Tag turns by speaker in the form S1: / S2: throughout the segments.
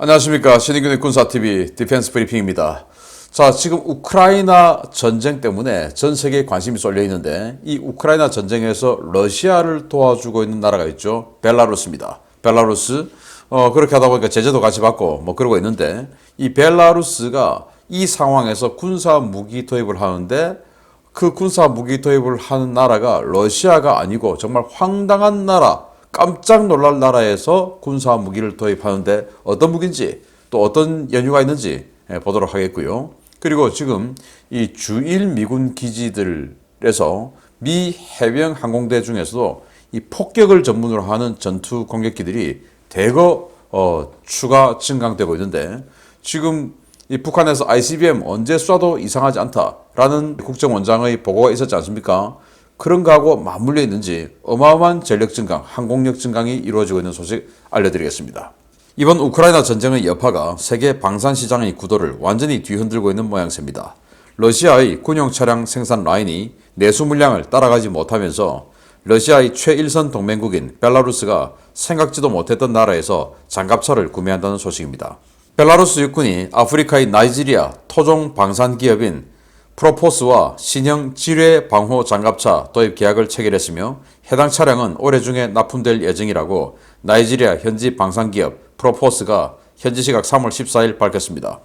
S1: 안녕하십니까 신인균의 군사TV 디펜스 브리핑입니다. 자 지금 우크라이나 전쟁 때문에 전 세계에 관심이 쏠려 있는데 이 우크라이나 전쟁에서 러시아를 도와주고 있는 나라가 있죠. 벨라루스입니다. 벨라루스 어 그렇게 하다 보니까 제재도 같이 받고 뭐 그러고 있는데 이 벨라루스가 이 상황에서 군사 무기 도입을 하는데 그 군사 무기 도입을 하는 나라가 러시아가 아니고 정말 황당한 나라 깜짝 놀랄 나라에서 군사 무기를 도입하는데 어떤 무기인지 또 어떤 연유가 있는지 예, 보도록 하겠고요. 그리고 지금 이 주일 미군 기지들에서 미 해병 항공대 중에서도 이 폭격을 전문으로 하는 전투 공격기들이 대거 어, 추가 증강되고 있는데 지금 이 북한에서 ICBM 언제 쏴도 이상하지 않다라는 국정원장의 보고가 있었지 않습니까? 그런 거하고 맞물려 있는지 어마어마한 전력 증강, 항공력 증강이 이루어지고 있는 소식 알려드리겠습니다. 이번 우크라이나 전쟁의 여파가 세계 방산 시장의 구도를 완전히 뒤흔들고 있는 모양새입니다. 러시아의 군용 차량 생산 라인이 내수 물량을 따라가지 못하면서 러시아의 최일선 동맹국인 벨라루스가 생각지도 못했던 나라에서 장갑차를 구매한다는 소식입니다. 벨라루스 육군이 아프리카의 나이지리아 토종 방산 기업인 프로포스와 신형 지뢰 방호 장갑차 도입 계약을 체결했으며 해당 차량은 올해 중에 납품될 예정이라고 나이지리아 현지 방산기업 프로포스가 현지 시각 3월 14일 밝혔습니다.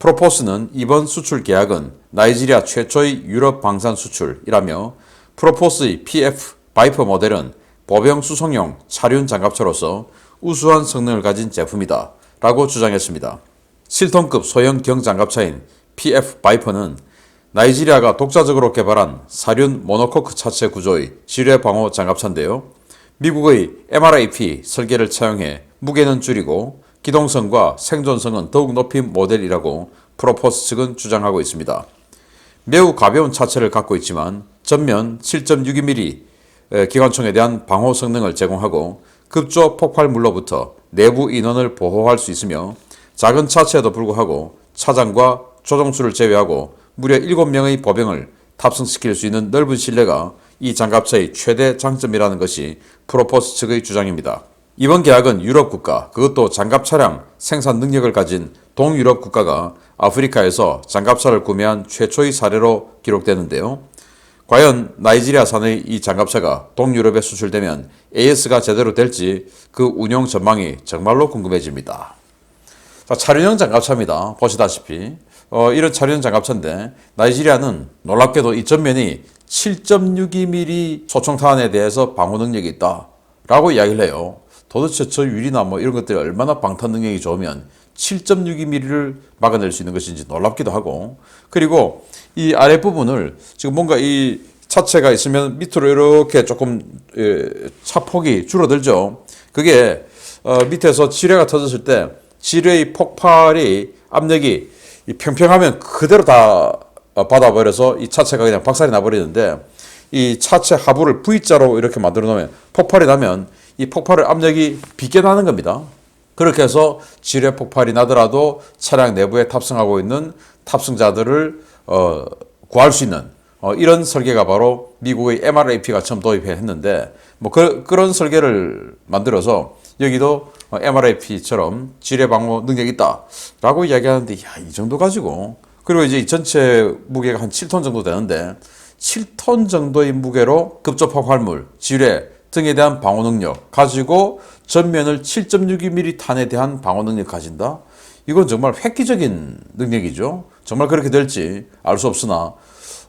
S1: 프로포스는 이번 수출 계약은 나이지리아 최초의 유럽 방산 수출이라며 프로포스의 PF 바이퍼 모델은 보병 수송용 차륜 장갑차로서 우수한 성능을 가진 제품이다 라고 주장했습니다. 7톤급 소형 경장갑차인 PF 바이퍼는 나이지리아가 독자적으로 개발한 사륜 모노코크 차체 구조의 지뢰 방호 장갑차인데요. 미국의 MRAP 설계를 차용해 무게는 줄이고 기동성과 생존성은 더욱 높인 모델이라고 프로포스 측은 주장하고 있습니다. 매우 가벼운 차체를 갖고 있지만 전면 7.62mm 기관총에 대한 방호 성능을 제공하고 급조 폭발물로부터 내부 인원을 보호할 수 있으며 작은 차체에도 불구하고 차장과 조종수를 제외하고 무려 7명의 보병을 탑승시킬 수 있는 넓은 실내가 이 장갑차의 최대 장점이라는 것이 프로포스 측의 주장입니다. 이번 계약은 유럽 국가, 그것도 장갑 차량 생산 능력을 가진 동유럽 국가가 아프리카에서 장갑차를 구매한 최초의 사례로 기록되는데요. 과연 나이지리아산의 이 장갑차가 동유럽에 수출되면 AS가 제대로 될지 그 운용 전망이 정말로 궁금해집니다. 자, 차륜형 장갑차입니다. 보시다시피 어, 이런 차륜 장갑차인데 나이지리아는 놀랍게도 이 전면이 7.62mm 소총탄에 대해서 방호 능력이 있다 라고 이야기를 해요. 도대체 저 유리나 뭐 이런 것들이 얼마나 방탄 능력이 좋으면 7.62mm를 막아낼 수 있는 것인지 놀랍기도 하고 그리고 이 아랫부분을 지금 뭔가 이 차체가 있으면 밑으로 이렇게 조금 예, 차폭이 줄어들죠. 그게 어, 밑에서 지뢰가 터졌을 때 지뢰의 폭발이 압력이 이 평평하면 그대로 다 어, 받아버려서 이 차체가 그냥 박살이 나버리는데 이 차체 하부를 V자로 이렇게 만들어 놓으면 폭발이 나면 이 폭발의 압력이 빗게 나는 겁니다. 그렇게 해서 지뢰 폭발이 나더라도 차량 내부에 탑승하고 있는 탑승자들을 어, 구할 수 있는 어, 이런 설계가 바로 미국의 MRAP가 처음 도입했는데 뭐 그, 그런 설계를 만들어서 여기도 MRAP처럼 지뢰 방어 능력이 있다라고 이야기하는데 야, 이 정도 가지고 그리고 이제 이 전체 무게가 한 7톤 정도 되는데 7톤 정도의 무게로 급조 폭발물, 지뢰 등에 대한 방어 능력 가지고 전면을 7.62mm 탄에 대한 방어 능력 가진다. 이건 정말 획기적인 능력이죠. 정말 그렇게 될지 알 수 없으나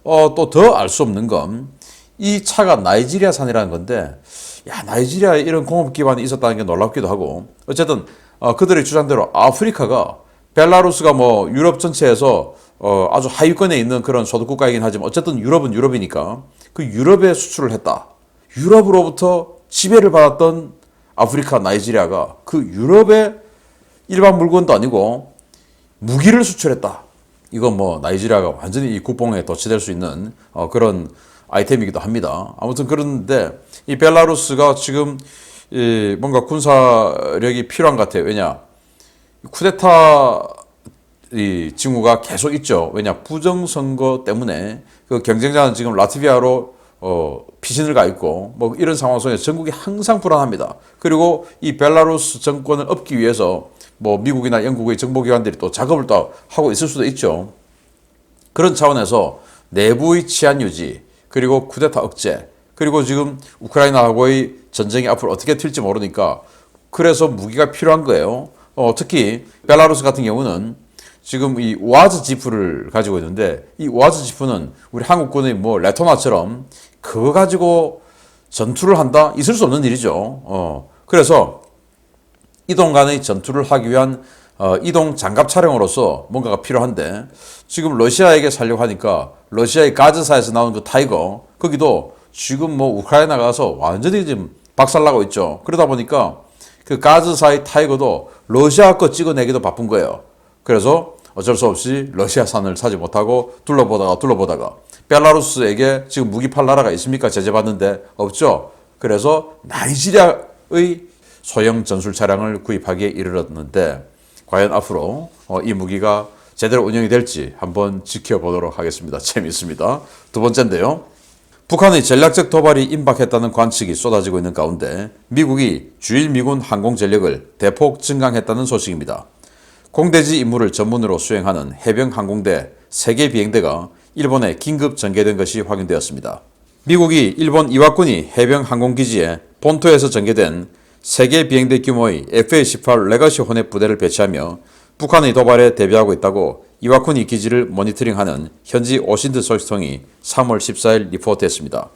S1: 어, 또 더 알 수 없는 건 이 차가 나이지리아산이라는 건데 야 나이지리아에 이런 공업 기반이 있었다는 게 놀랍기도 하고 어쨌든 어, 그들의 주장대로 아프리카가 벨라루스가 뭐 유럽 전체에서 어, 아주 하위권에 있는 그런 소득 국가이긴 하지만 어쨌든 유럽은 유럽이니까 그 유럽에 수출을 했다. 유럽으로부터 지배를 받았던 아프리카 나이지리아가 그 유럽의 일반 물건도 아니고 무기를 수출했다. 이건 뭐 나이지리아가 완전히 이 국뽕에 도취될 수 있는 어, 그런 아이템이기도 합니다. 아무튼 그런데 이 벨라루스가 지금 이 뭔가 군사력이 필요한 것 같아요. 왜냐 쿠데타 이 징후가 계속 있죠. 왜냐 부정선거 때문에 그 경쟁자는 지금 라트비아로 어, 피신을 가 있고 뭐 이런 상황 속에 전국이 항상 불안합니다. 그리고 이 벨라루스 정권을 업기 위해서 뭐 미국이나 영국의 정보기관들이 또 작업을 또 하고 있을 수도 있죠. 그런 차원에서 내부의 치안 유지 그리고 쿠데타 억제 그리고 지금 우크라이나하고의 전쟁이 앞으로 어떻게 튈지 모르니까 그래서 무기가 필요한 거예요. 어, 특히 벨라루스 같은 경우는 지금 이 우아즈 지프를 가지고 있는데 이 우아즈 지프는 우리 한국군의 뭐 레토나처럼 그거 가지고 전투를 한다 있을 수 없는 일이죠. 어, 그래서 이동 간의 전투를 하기 위한 어, 이동 장갑 차량으로서 뭔가가 필요한데 지금 러시아에게 살려고 하니까 러시아의 가즈사에서 나온 그 타이거 거기도 지금 뭐 우크라이나 가서 완전히 지금 박살나고 있죠. 그러다 보니까 그 가즈사의 타이거도 러시아 거 찍어내기도 바쁜 거예요. 그래서 어쩔 수 없이 러시아산을 사지 못하고 둘러보다가 둘러보다가 벨라루스에게 지금 무기 팔 나라가 있습니까? 제재받는데 없죠. 그래서 나이지리아의 소형 전술 차량을 구입하기에 이르렀는데 과연 앞으로 어, 이 무기가 제대로 운영이 될지 한번 지켜보도록 하겠습니다. 재미있습니다. 두 번째인데요. 북한의 전략적 도발이 임박했다는 관측이 쏟아지고 있는 가운데 미국이 주일 미군 항공 전력을 대폭 증강했다는 소식입니다. 공대지 임무를 전문으로 수행하는 해병 항공대 3개 비행대가 일본에 긴급 전개된 것이 확인되었습니다. 미국이 일본 이와쿠니 해병 항공기지에 본토에서 전개된 3개 비행대 규모의 FA-18 레거시 혼합 부대를 배치하며 북한의 도발에 대비하고 있다고 이와쿠니 기지를 모니터링하는 현지 오신드 소식통이 3월 14일 리포트했습니다.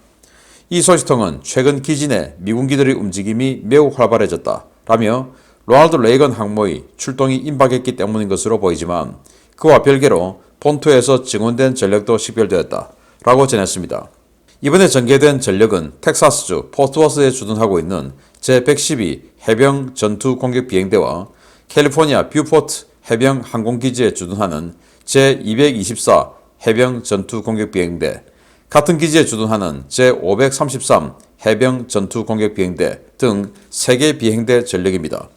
S1: 이 소식통은 최근 내 미군기들의 움직임이 매우 활발해졌다. 라며 로널드 레이건 항모의 출동이 임박했기 때문인 것으로 보이지만 그와 별개로 본토에서 증원된 전력도 식별되었다. 라고 전했습니다. 이번에 전개된 전력은 텍사스주 포트워스에 주둔하고 있는 제112 해병 전투 공격 비행대와 캘리포니아 뷰포트 해병 항공기지에 주둔하는 제224 해병 전투 공격 비행대, 같은 기지에 주둔하는 제533 해병 전투 공격 비행대 등 3개 비행대 전력입니다.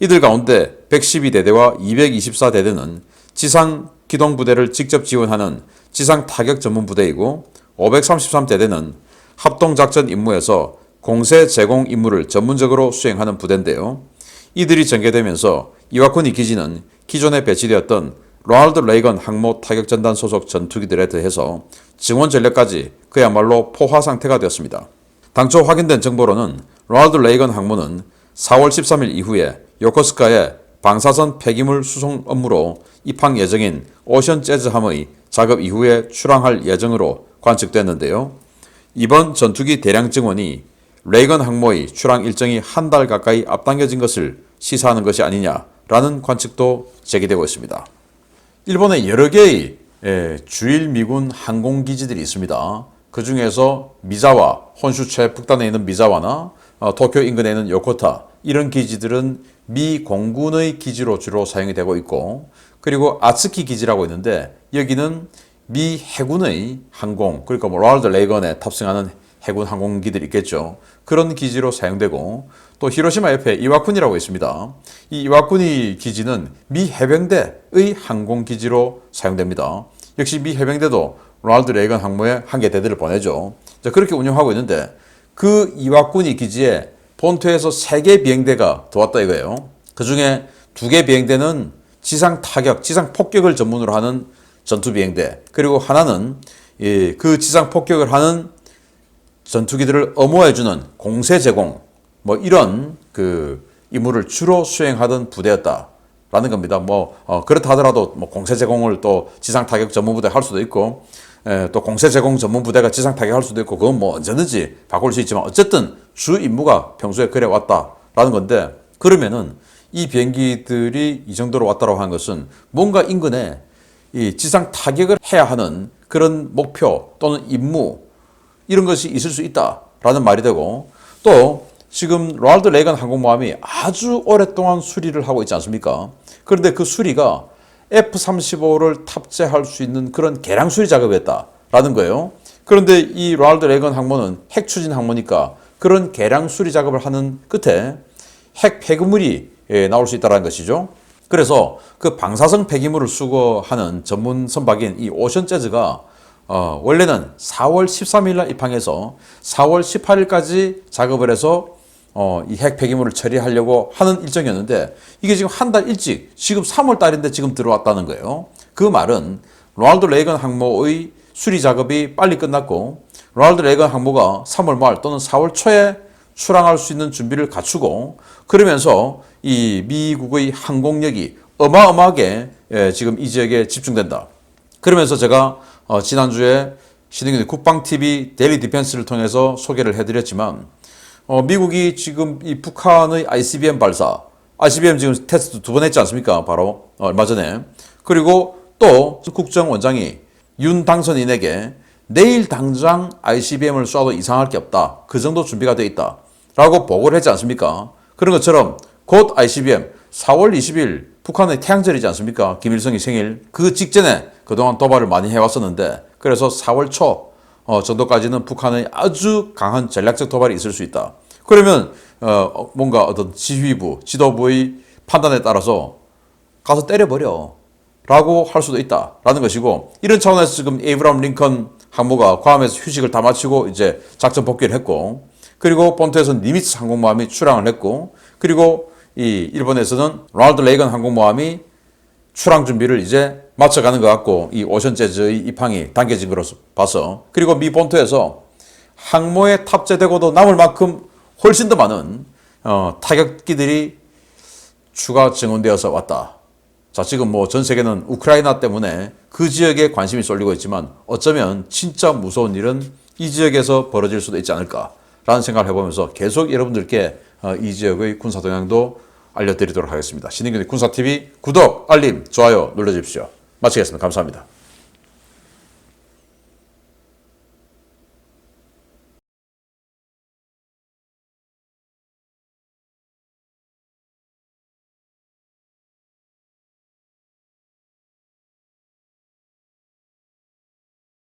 S1: 이들 가운데 112대대와 224대대는 지상 기동 부대를 직접 지원하는 지상 타격 전문 부대이고 533대대는 합동작전 임무에서 공세 제공 임무를 전문적으로 수행하는 부대인데요. 이들이 전개되면서 이와쿠니 기지는 기존에 배치되었던 로널드 레이건 항모 타격전단 소속 전투기들에 더해서 증원 전력까지 그야말로 포화 상태가 되었습니다. 당초 확인된 정보로는 로널드 레이건 항모는 4월 13일 이후에 요코스카에 방사선 폐기물 수송 업무로 입항 예정인 오션 재즈함의 작업 이후에 출항할 예정으로 관측됐는데요. 이번 전투기 대량 증원이 레이건 항모의 출항 일정이 한 달 가까이 앞당겨진 것을 시사하는 것이 아니냐라는 관측도 제기되고 있습니다. 일본에 여러 개의 예, 주일 미군 항공기지들이 있습니다. 그 중에서 미자와 혼슈 최북단에 있는 미자와나 어, 도쿄 인근에 있는 요코타 이런 기지들은 미 공군의 기지로 주로 사용이 되고 있고 그리고 아츠키 기지라고 있는데 여기는 미 해군의 항공 그러니까 뭐 로널드 레이건에 탑승하는 해군 항공기들이 있겠죠. 그런 기지로 사용되고 또 히로시마 옆에 이와쿠니라고 있습니다. 이 이와쿠니 기지는 미 해병대의 항공 기지로 사용됩니다. 역시 미 해병대도 로널드 레이건 항모에 한 개 대대를 보내죠. 자, 그렇게 운영하고 있는데 그 이와쿠니 기지에 본토에서 세개 비행대가 들어왔다 이거예요. 그 중에 두개 비행대는 지상 타격, 지상 폭격을 전문으로 하는 전투 비행대, 그리고 하나는 그 지상 폭격을 하는 전투기들을 엄호해주는 공세 제공, 뭐 이런 그 임무를 주로 수행하던 부대였다 라는 겁니다. 뭐 어, 그렇다 하더라도 뭐 공세 제공을 또 지상 타격 전문 부대 할 수도 있고, 에, 또 공세 제공 전문 부대가 지상 타격 할 수도 있고, 그건 뭐 언제든지 바꿀 수 있지만 어쨌든 주 임무가 평소에 그래 왔다라는 건데 그러면은 이 비행기들이 이 정도로 왔다라고 하는 것은 뭔가 인근에 이 지상 타격을 해야 하는 그런 목표 또는 임무 이런 것이 있을 수 있다라는 말이 되고 또 지금 로널드 레이건 항공모함이 아주 오랫동안 수리를 하고 있지 않습니까? 그런데 그 수리가 F-35를 탑재할 수 있는 그런 개량 수리 작업이었다라는 거예요. 그런데 이 로널드 레이건 항모는 핵 추진 항모니까 그런 개량 수리 작업을 하는 끝에 핵 폐기물이 예, 나올 수 있다는 것이죠. 그래서 그 방사성 폐기물을 수거하는 전문 선박인 이 오션 재즈가 어, 원래는 4월 13일 날 입항해서 4월 18일까지 작업을 해서 어, 이 핵 폐기물을 처리하려고 하는 일정이었는데 이게 지금 한 달 일찍 지금 3월 달인데 지금 들어왔다는 거예요. 그 말은 로널드 레이건 항모의 수리 작업이 빨리 끝났고 로널드 레이건 항모가 3월 말 또는 4월 초에 출항할 수 있는 준비를 갖추고 그러면서 이 미국의 항공력이 어마어마하게 예, 지금 이 지역에 집중된다. 그러면서 제가 어, 지난주에 신흥균의 국방TV 데일리 디펜스를 통해서 소개를 해드렸지만 어, 미국이 지금 이 북한의 ICBM 발사, ICBM 지금 테스트 두 번 했지 않습니까? 바로 어, 얼마 전에. 그리고 또 국정원장이 윤 당선인에게 내일 당장 ICBM을 쏴도 이상할 게 없다. 그 정도 준비가 돼 있다. 라고 보고를 했지 않습니까? 그런 것처럼 곧 ICBM 4월 20일 북한의 태양절이지 않습니까? 김일성이 생일 그 직전에 그동안 도발을 많이 해왔었는데 그래서 4월 초 어, 정도까지는 북한의 아주 강한 전략적 도발이 있을 수 있다. 그러면 어, 뭔가 어떤 지휘부, 지도부의 판단에 따라서 가서 때려버려. 라고 할 수도 있다 라는 것이고 이런 차원에서 지금 에이브람 링컨 항모가 괌에서 휴식을 다 마치고 이제 작전 복귀를 했고 그리고 본토에서 니미츠 항공모함이 출항을 했고 그리고 이 일본에서는 로널드 레이건 항공모함이 출항 준비를 이제 마쳐가는 것 같고 이 오션 재즈의 입항이 당겨진 것으로 봐서 그리고 미 본토에서 항모에 탑재되고도 남을 만큼 훨씬 더 많은 어, 타격기들이 추가 증원되어서 왔다. 자, 지금 뭐 전 세계는 우크라이나 때문에 그 지역에 관심이 쏠리고 있지만 어쩌면 진짜 무서운 일은 이 지역에서 벌어질 수도 있지 않을까라는 생각을 해보면서 계속 여러분들께 어, 이 지역의 군사 동향도 알려드리도록 하겠습니다. 신인균의 군사TV 구독, 알림, 좋아요 눌러주십시오. 마치겠습니다. 감사합니다.